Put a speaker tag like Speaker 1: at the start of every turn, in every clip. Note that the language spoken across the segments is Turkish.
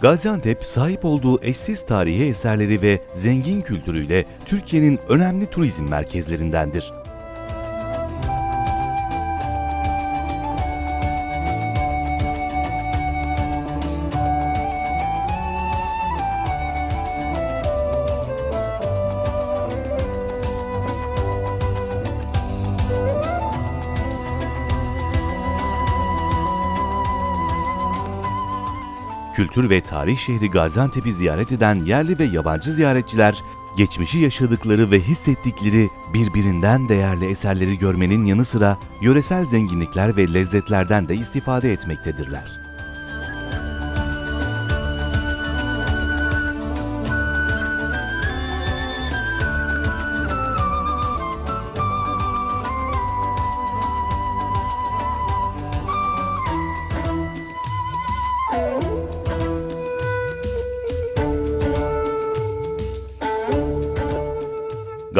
Speaker 1: Gaziantep sahip olduğu eşsiz tarihi eserleri ve zengin kültürüyle Türkiye'nin önemli turizm merkezlerindendir. Kültür ve tarih şehri Gaziantep'i ziyaret eden yerli ve yabancı ziyaretçiler, geçmişi yaşadıkları ve hissettikleri birbirinden değerli eserleri görmenin yanı sıra yöresel zenginlikler ve lezzetlerden de istifade etmektedirler.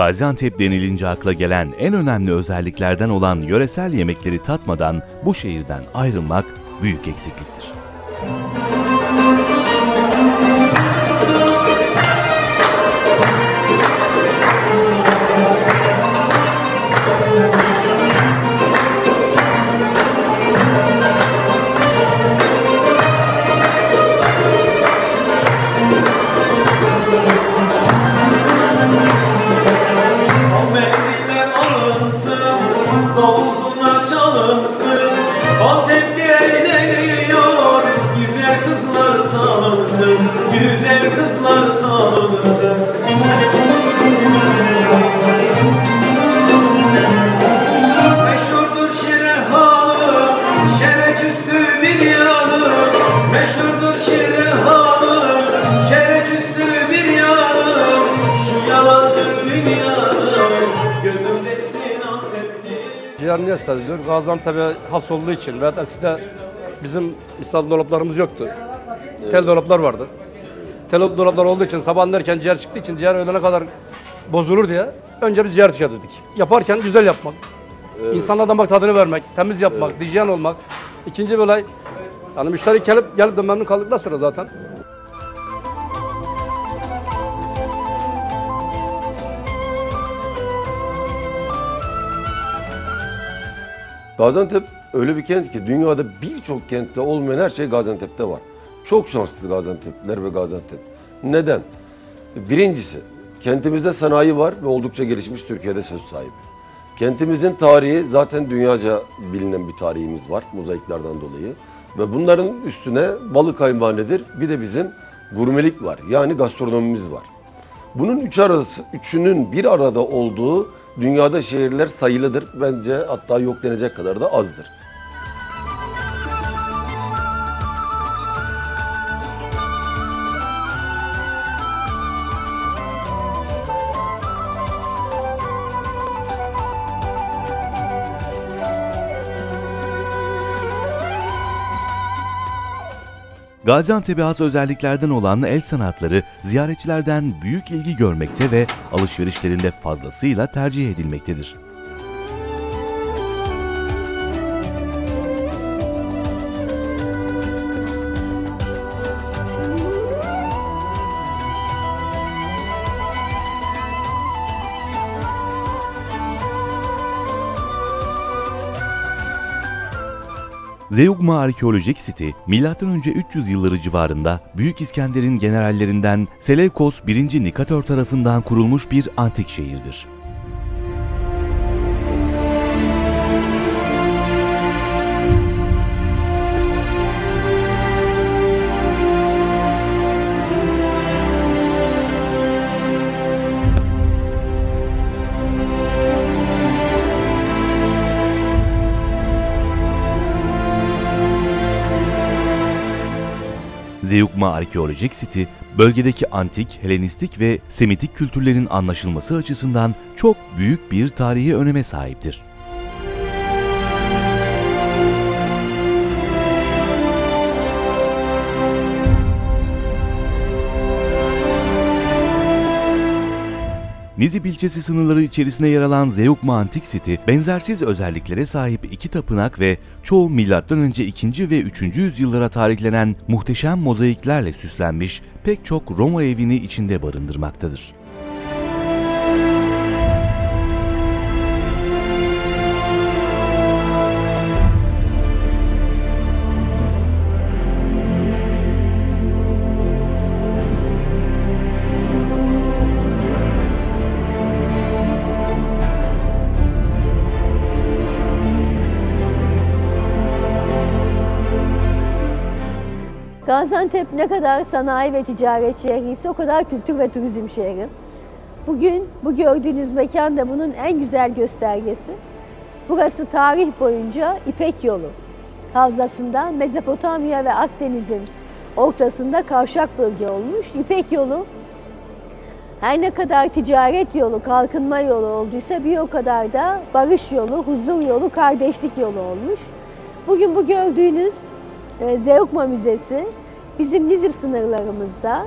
Speaker 1: Gaziantep denilince akla gelen en önemli özelliklerden olan yöresel yemekleri tatmadan bu şehirden ayrılmak büyük eksikliktir.
Speaker 2: Kızlar salınsın Meşhurdur şerek üstü bir yanım Meşhurdur şerek üstü bir yanım Şu yalancı dünyanın gözümdesin Antepli
Speaker 3: Ciğer niye satılıyor? Gaziantep'e has olduğu için da sizde bizim misal dolaplarımız yoktu. Tel dolaplar vardı. Tel dolaplar olduğu için sabah erken ciğer çıktığı için ciğer öğlene kadar bozulur diye önce biz ciğer tükettirdik. Yaparken güzel yapmak. İnsanlara damak tadını vermek, temiz yapmak, hijyen olmak. İkinci bir olay yani müşteri gelip gelip de memnun kaldıktan sonra zaten
Speaker 4: Gaziantep öyle bir kent ki dünyada birçok kentte olmayan her şey Gaziantep'te var. Çok şanslı Gaziantep'liler ve Gaziantep. Neden? Birincisi, kentimizde sanayi var ve oldukça gelişmiş Türkiye'de söz sahibi. Kentimizin tarihi zaten dünyaca bilinen bir tarihimiz var mozaiklerden dolayı. Ve bunların üstüne balık kaymağı nedir? Bir de bizim gurmelik var. Yani gastronomimiz var. Bunun üç arası, üçünün bir arada olduğu dünyada şehirler sayılıdır. Bence hatta yok denecek kadar da azdır.
Speaker 1: Gaziantep'e has özelliklerden olan el sanatları ziyaretçilerden büyük ilgi görmekte ve alışverişlerinde fazlasıyla tercih edilmektedir. Zeugma Arkeolojik Siti, M.Ö. 300 yılları civarında Büyük İskender'in generallerinden Seleukos 1. Nikator tarafından kurulmuş bir antik şehirdir. Zeugma Arkeolojik Siti, bölgedeki antik, Helenistik ve Semitik kültürlerin anlaşılması açısından çok büyük bir tarihi öneme sahiptir. Nizip ilçesi sınırları içerisinde yer alan Zeugma Antik City, benzersiz özelliklere sahip iki tapınak ve çoğu M.Ö. 2. ve 3. yüzyıllara tarihlenen muhteşem mozaiklerle süslenmiş pek çok Roma evini içinde barındırmaktadır.
Speaker 5: Gaziantep ne kadar sanayi ve ticaret şehri ise o kadar kültür ve turizm şehri. Bugün bu gördüğünüz mekan da bunun en güzel göstergesi. Burası tarih boyunca İpek Yolu havzasında Mezopotamya ve Akdeniz'in ortasında kavşak bölge olmuş. İpek Yolu her ne kadar ticaret yolu, kalkınma yolu olduysa bir o kadar da barış yolu, huzur yolu, kardeşlik yolu olmuş. Bugün bu gördüğünüz Zeugma Müzesi bizim Nizip sınırlarımızda.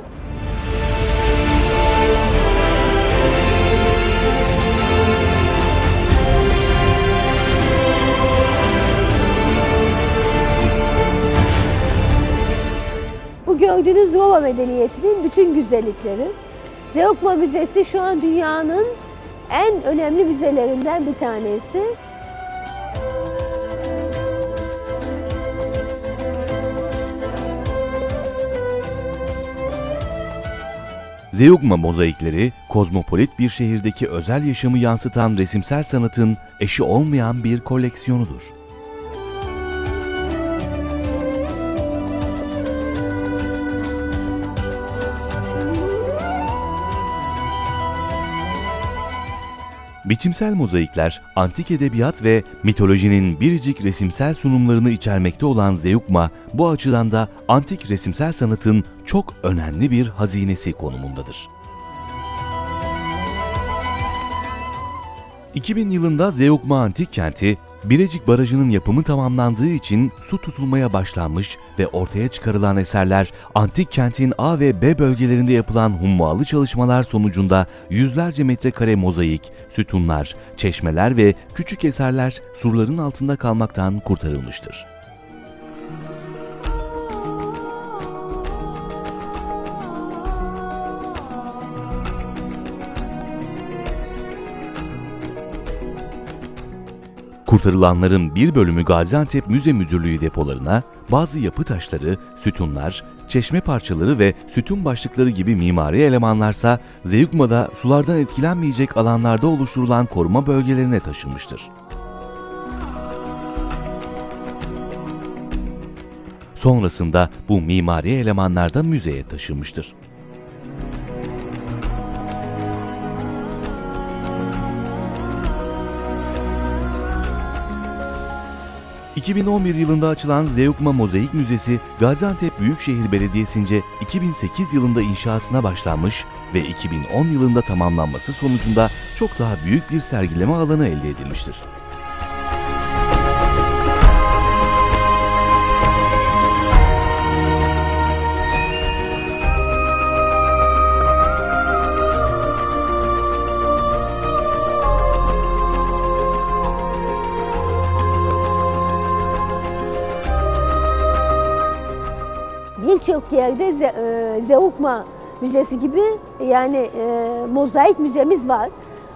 Speaker 5: Bu gördüğünüz Roma medeniyetinin bütün güzellikleri. Zeugma Müzesi şu an dünyanın en önemli müzelerinden bir tanesi.
Speaker 1: Zeugma mozaikleri, kozmopolit bir şehirdeki özel yaşamı yansıtan resimsel sanatın eşi olmayan bir koleksiyonudur. Biçimsel mozaikler, antik edebiyat ve mitolojinin biricik resimsel sunumlarını içermekte olan Zeugma, bu açıdan da antik resimsel sanatın çok önemli bir hazinesi konumundadır. 2000 yılında Zeugma Antik Kenti, Birecik Barajı'nın yapımı tamamlandığı için su tutulmaya başlanmış ve ortaya çıkarılan eserler antik kentin A ve B bölgelerinde yapılan hummalı çalışmalar sonucunda yüzlerce metrekare mozaik, sütunlar, çeşmeler ve küçük eserler surların altında kalmaktan kurtarılmıştır. Kurtarılanların bir bölümü Gaziantep Müze Müdürlüğü depolarına, bazı yapı taşları, sütunlar, çeşme parçaları ve sütun başlıkları gibi mimari elemanlarsa Zeugma'da sulardan etkilenmeyecek alanlarda oluşturulan koruma bölgelerine taşınmıştır. Sonrasında bu mimari elemanlar da müzeye taşınmıştır. 2011 yılında açılan Zeugma Mozaik Müzesi, Gaziantep Büyükşehir Belediyesi'nce 2008 yılında inşasına başlanmış ve 2010 yılında tamamlanması sonucunda çok daha büyük bir sergileme alanı elde edilmiştir.
Speaker 5: Birçok yerde e, Zeugma Müzesi gibi yani e, mozaik müzemiz var.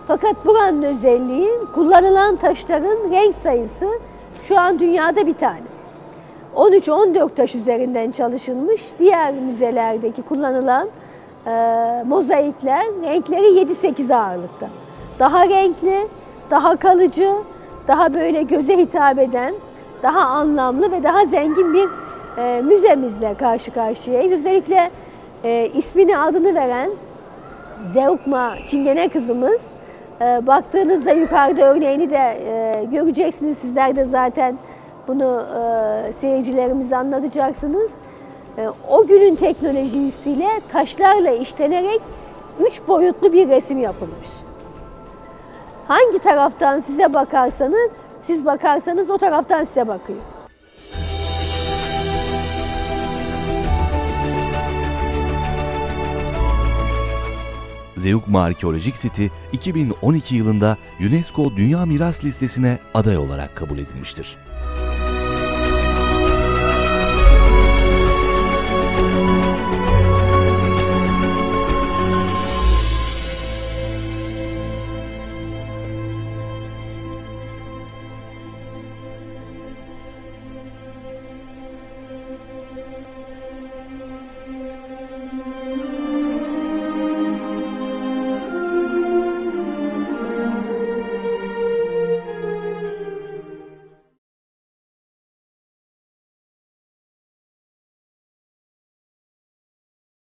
Speaker 5: Fakat buranın özelliği kullanılan taşların renk sayısı şu an dünyada bir tane. 13-14 taş üzerinden çalışılmış. Diğer müzelerdeki kullanılan e, mozaikler renkleri 7-8 ağırlıkta. Daha renkli, daha kalıcı, daha böyle göze hitap eden, daha anlamlı ve daha zengin bir e, müzemizle karşı karşıyayız. Özellikle e, ismini adını veren Zeugma Çingene kızımız. E, baktığınızda yukarıda örneğini de e, göreceksiniz. Sizler de zaten bunu e, seyircilerimize anlatacaksınız. E, o günün teknolojisiyle taşlarla işlenerek üç boyutlu bir resim yapılmış. Hangi taraftan size bakarsanız, siz bakarsanız o taraftan size bakıyor.
Speaker 1: Zeugma Arkeolojik Siti 2012 yılında UNESCO Dünya Miras Listesi'ne aday olarak kabul edilmiştir.